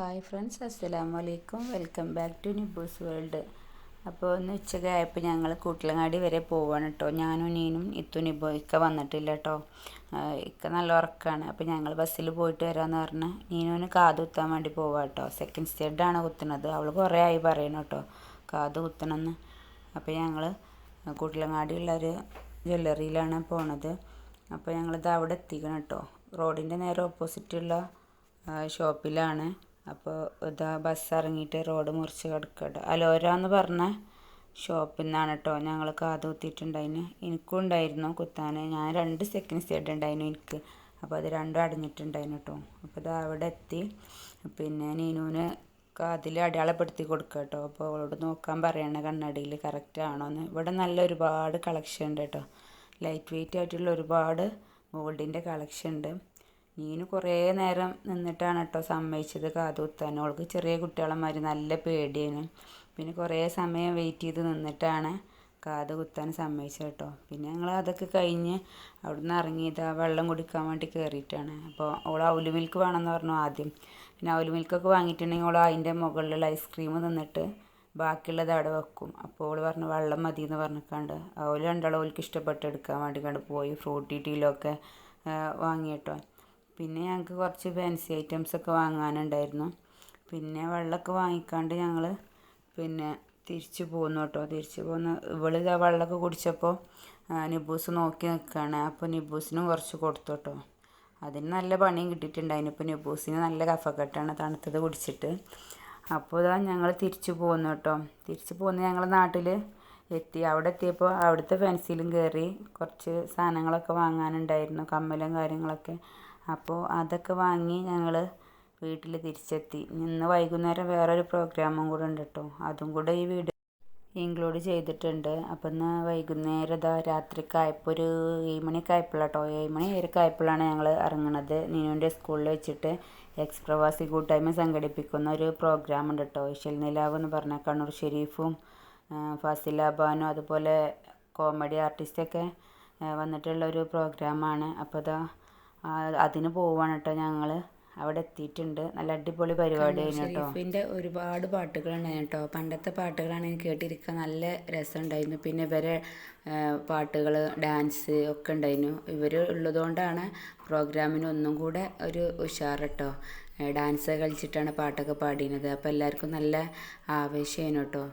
Hi friends അസ്സലാമു അലൈക്കും welcome back to Nibus world അപ്പോൾ ഒന്ന് ഉച്ചയ്ക്കായപ്പോൾ ഞങ്ങൾ കൂട്ടിലങ്ങാടി വരെ പോവാണ് കേട്ടോ ഞാനും നീനും ഇത്തു നിബോ ഇക്ക വന്നിട്ടില്ല കേട്ടോ ഇക്ക നല്ല ഉറക്കമാണ് അപ്പോൾ ഞങ്ങൾ ബസ്സിൽ പോയിട്ട് വരാമെന്ന് പറഞ്ഞ് നീനുവിന് കാത് കുത്താൻ വേണ്ടി പോവാം കേട്ടോ സെക്കൻഡ് സ്റ്റേഡാണ് കുത്തുന്നത്. അവൾ കുറേ ആയി പറയണം കേട്ടോ കാത് കുത്തണമെന്ന് അപ്പോൾ ഞങ്ങൾ കൂട്ടിലങ്ങാടിയുള്ളൊരു ജ്വല്ലറിയിലാണ് പോണത്. അപ്പോൾ ഞങ്ങളിത് അവിടെ എത്തിക്കണം കേട്ടോ റോഡിന്റെ നേരെ ഓപ്പോസിറ്റുള്ള ഷോപ്പിലാണ് അപ്പോൾ ഇതാ ബസ് ഇറങ്ങിയിട്ട് റോഡ് മുറിച്ച് കിടക്കട്ടെ. അലോര എന്ന് പറഞ്ഞ ഷോപ്പിൽ നിന്നാണ് കേട്ടോ ഞങ്ങൾ കാത് കുത്തിയിട്ടുണ്ടായിന്. എനിക്കും ഉണ്ടായിരുന്നു കുത്താൻ ഞാൻ രണ്ട് സെക്കൻഡ് സൈഡ് ഉണ്ടായിരുന്നു എനിക്ക്. അപ്പോൾ അത് രണ്ടും അടഞ്ഞിട്ടുണ്ടായിരുന്നു കേട്ടോ അപ്പോൾ ഇത് അവിടെ എത്തി. പിന്നെ നീനുവിന് കാതിൽ അടയാളപ്പെടുത്തി കൊടുക്കുക കേട്ടോ അപ്പോൾ അവളോട് നോക്കാൻ പറയണ കണ്ണടിയിൽ കറക്റ്റ് ആണോ എന്ന് ഇവിടെ നല്ല ഒരുപാട് കളക്ഷൻ ഉണ്ട് കേട്ടോ ലൈറ്റ് വെയിറ്റ് ആയിട്ടുള്ള ഒരുപാട് ഗോൾഡിന്റെ കളക്ഷൻ ഉണ്ട്. നീനു കുറേ നേരം നിന്നിട്ടാണ് കേട്ടോ സമ്മതിച്ചത്. കാതുകുത്താൻ ഓൾക്ക് ചെറിയ കുട്ടികളന്മാർ നല്ല പേടിയാണ്. പിന്നെ കുറേ സമയം വെയിറ്റ് ചെയ്ത് നിന്നിട്ടാണ് കാത് കുത്താൻ സമ്മതിച്ചത് കേട്ടോ. പിന്നെ ഞങ്ങൾ അതൊക്കെ കഴിഞ്ഞ് അവിടുന്ന് ഇറങ്ങിയത് ആ വെള്ളം കുടിക്കാൻ വേണ്ടി കയറിയിട്ടാണ് അപ്പോൾ ഓൾ ഔലു മിൽക്ക് വേണമെന്ന് പറഞ്ഞു ആദ്യം. പിന്നെ ഔലു മിൽക്കൊക്കെ വാങ്ങിയിട്ടുണ്ടെങ്കിൽ ഓൾ അതിന്റെ മുകളിലുള്ള ഐസ്ക്രീം തിന്നിട്ട് ബാക്കിയുള്ളത് അവിടെ വെക്കും. അപ്പോൾ ഓൾ പറഞ്ഞു വെള്ളം മതി എന്ന് പറഞ്ഞിക്കാണ്ട്. അവൾ രണ്ടാളും ഓൾക്ക് ഇഷ്ടപ്പെട്ട് എടുക്കാൻ വേണ്ടി കണ്ട് പോയി ഫ്രൂട്ടി ടീലൊക്കെ വാങ്ങി കേട്ടോ പിന്നെ ഞങ്ങൾക്ക് കുറച്ച് ഫാൻസി ഐറ്റംസ് ഒക്കെ വാങ്ങാനുണ്ടായിരുന്നു. പിന്നെ വെള്ളമൊക്കെ വാങ്ങിക്കാണ്ട് ഞങ്ങൾ പിന്നെ തിരിച്ചു പോന്നു കേട്ടോ തിരിച്ചു പോന്ന് ഇവൾ വെള്ളമൊക്കെ കുടിച്ചപ്പോൾ നിബൂസ് നോക്കി നിൽക്കുകയാണ് അപ്പോൾ നിബൂസിനും കുറച്ച് കൊടുത്തു കേട്ടോ അതിന് നല്ല പണിയും കിട്ടിയിട്ടുണ്ടായിരുന്നു ഇപ്പോൾ നിബൂസിന് നല്ല കഫക്കെട്ടാണ് തണുത്തത് കുടിച്ചിട്ട്. അപ്പോൾ ഇതാ ഞങ്ങൾ തിരിച്ചു പോന്നു കേട്ടോ തിരിച്ചു പോന്ന് ഞങ്ങൾ നാട്ടിൽ എത്തി. അവിടെ എത്തിയപ്പോൾ അവിടുത്തെ ഫാൻസിയിലും കയറി കുറച്ച് സാധനങ്ങളൊക്കെ വാങ്ങാനുണ്ടായിരുന്നു. കമ്മലും കാര്യങ്ങളൊക്കെ. അപ്പോൾ അതൊക്കെ വാങ്ങി ഞങ്ങൾ വീട്ടിൽ തിരിച്ചെത്തി. ഇന്ന് വൈകുന്നേരം വേറൊരു പ്രോഗ്രാമും കൂടെ ഉണ്ട് കേട്ടോ അതും കൂടെ ഈ വീഡിയോ ഇൻക്ലൂഡ് ചെയ്തിട്ടുണ്ട്. അപ്പം ഇന്ന് വൈകുന്നേരം ഇതാ രാത്രിക്കായപ്പോൾ ഒരു ഏഴ് മണിയൊക്കെ ആയപ്പോഴാട്ടോ ഏഴ് മണി വരെ ആയപ്പോഴാണ് ഞങ്ങൾ ഇറങ്ങുന്നത് നീനുവിന്റെ സ്കൂളിൽ വെച്ചിട്ട് എക്സ് പ്രവാസി കൂട്ടായ്മ സംഘടിപ്പിക്കുന്ന ഒരു പ്രോഗ്രാം ഉണ്ട് കേട്ടോ ഇഷൽ നിലാവ് എന്ന് പറഞ്ഞ കണ്ണൂർ ഷെരീഫും ഫാസില അതുപോലെ കോമഡി ആർട്ടിസ്റ്റൊക്കെ വന്നിട്ടുള്ള ഒരു പ്രോഗ്രാമാണ്. അപ്പോൾ ഇതാ അതിന് പോവാണ് കേട്ടോ ഞങ്ങൾ അവിടെ എത്തിയിട്ടുണ്ട്. നല്ല അടിപൊളി പരിപാടിയായിരുന്നു കേട്ടോ ഷെരീഫിന്റെ ഒരുപാട് പാട്ടുകളുണ്ടായിരുന്നു കേട്ടോ പണ്ടത്തെ പാട്ടുകളാണ് എനിക്ക് കേട്ടിരിക്കാൻ നല്ല രസമുണ്ടായിരുന്നു. പിന്നെ ഇവരെ പാട്ടുകൾ ഡാൻസ് ഒക്കെ ഉണ്ടായിരുന്നു. ഇവർ ഉള്ളതുകൊണ്ടാണ് പ്രോഗ്രാമിന് ഒന്നും കൂടെ ഒരു ഉഷാർ കേട്ടോ ഡാൻസ് കളിച്ചിട്ടാണ് പാട്ടൊക്കെ പാടിയത് അപ്പോൾ എല്ലാവർക്കും നല്ല ആവേശമായിരുന്നു കേട്ടോ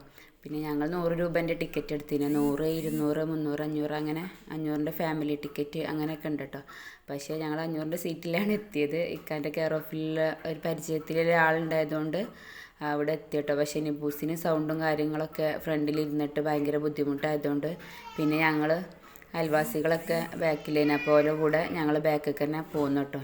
പിന്നെ ഞങ്ങൾ നൂറ് രൂപേന്റെ ടിക്കറ്റ് എടുത്തിന്. നൂറ് ഇരുന്നൂറ് മുന്നൂറ് അഞ്ഞൂറ് അങ്ങനെ അഞ്ഞൂറിന്റെ ഫാമിലി ടിക്കറ്റ് അങ്ങനെയൊക്കെ ഉണ്ട് കേട്ടോ പക്ഷേ ഞങ്ങൾ അഞ്ഞൂറിന്റെ സീറ്റിലാണ് എത്തിയത്. ഇക്കാന്റെ കെയർ ഓഫിലുള്ള ഒരു പരിചയത്തിലുള്ള ആളുണ്ടായതുകൊണ്ട് അവിടെ എത്തി കേട്ടോ പക്ഷേ നിബൂസിന് സൗണ്ടും കാര്യങ്ങളൊക്കെ ഫ്രണ്ടിൽ ഇരുന്നിട്ട് ഭയങ്കര ബുദ്ധിമുട്ടായതുകൊണ്ട് പിന്നെ ഞങ്ങൾ അയൽവാസികളൊക്കെ ബാക്കിലേനെ പോലെ കൂടെ ഞങ്ങൾ ബാക്കിൽ തന്നെ പോന്നു കേട്ടോ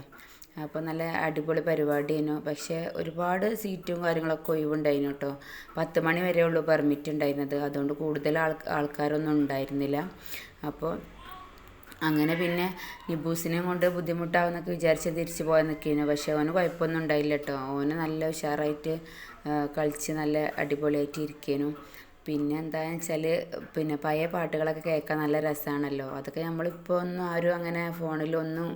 അപ്പോൾ നല്ല അടിപൊളി പരിപാടിയായിരുന്നു പക്ഷേ ഒരുപാട് സീറ്റും കാര്യങ്ങളൊക്കെ ഒഴിവുണ്ടായിരുന്നു കേട്ടോ പത്ത് മണി വരെ ഉള്ളൂ പെർമിറ്റ് ഉണ്ടായിരുന്നത്. അതുകൊണ്ട് കൂടുതൽ ആൾ ആൾക്കാരൊന്നും ഉണ്ടായിരുന്നില്ല. അപ്പോൾ അങ്ങനെ പിന്നെ നിബൂസിനെ കൊണ്ട് ബുദ്ധിമുട്ടാവുന്നൊക്കെ വിചാരിച്ച് തിരിച്ച് പോകാൻ നിൽക്കുന്നു പക്ഷേ അവന് കുഴപ്പമൊന്നും ഉണ്ടായില്ല കേട്ടോ അവന് നല്ല ഉഷാറായിട്ട് കളിച്ച് നല്ല അടിപൊളിയായിട്ട് ഇരിക്കുന്നു പിന്നെ എന്താണെന്ന് വെച്ചാൽ പിന്നെ പഴയ പാട്ടുകളൊക്കെ കേൾക്കാൻ നല്ല രസമാണല്ലോ അതൊക്കെ നമ്മളിപ്പോൾ ഒന്നും ആരും അങ്ങനെ ഫോണിലൊന്നും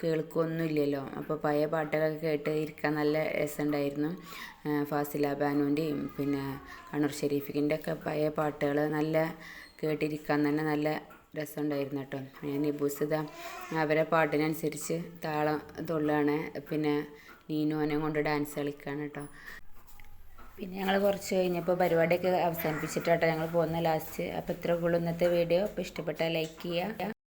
കേൾക്കുകയൊന്നും ഇല്ലല്ലോ അപ്പോൾ പഴയ പാട്ടുകളൊക്കെ കേട്ട് ഇരിക്കാൻ നല്ല രസമുണ്ടായിരുന്നു ഫാസില ബാനുവിന്റെയും പിന്നെ കണ്ണൂർ ഷെരീഫിന്റെ ഒക്കെ പഴയ പാട്ടുകൾ നല്ല കേട്ടിരിക്കാൻ തന്നെ നല്ല രസമുണ്ടായിരുന്നു കേട്ടോ. പിന്നെ നിബൂസ് ഇതാ അവരെ പാട്ടിനനുസരിച്ച് താളം തുള്ളുകയാണ് പിന്നെ നീനോനെ കൊണ്ട് ഡാൻസ് കളിക്കുകയാണ് കേട്ടോ. പിന്നെ ഞങ്ങൾ കുറച്ച് കഴിഞ്ഞപ്പോൾ പരിപാടിയൊക്കെ അവസാനിപ്പിച്ചിട്ടാട്ടോ ഞങ്ങൾ പോകുന്ന ലാസ്റ്റ് അപ്പോൾ ഇത്ര ഉള്ളൂ ഇന്നത്തെ വീഡിയോ അപ്പോൾ ഇഷ്ടപ്പെട്ടാൽ ലൈക്ക് ചെയ്യുക.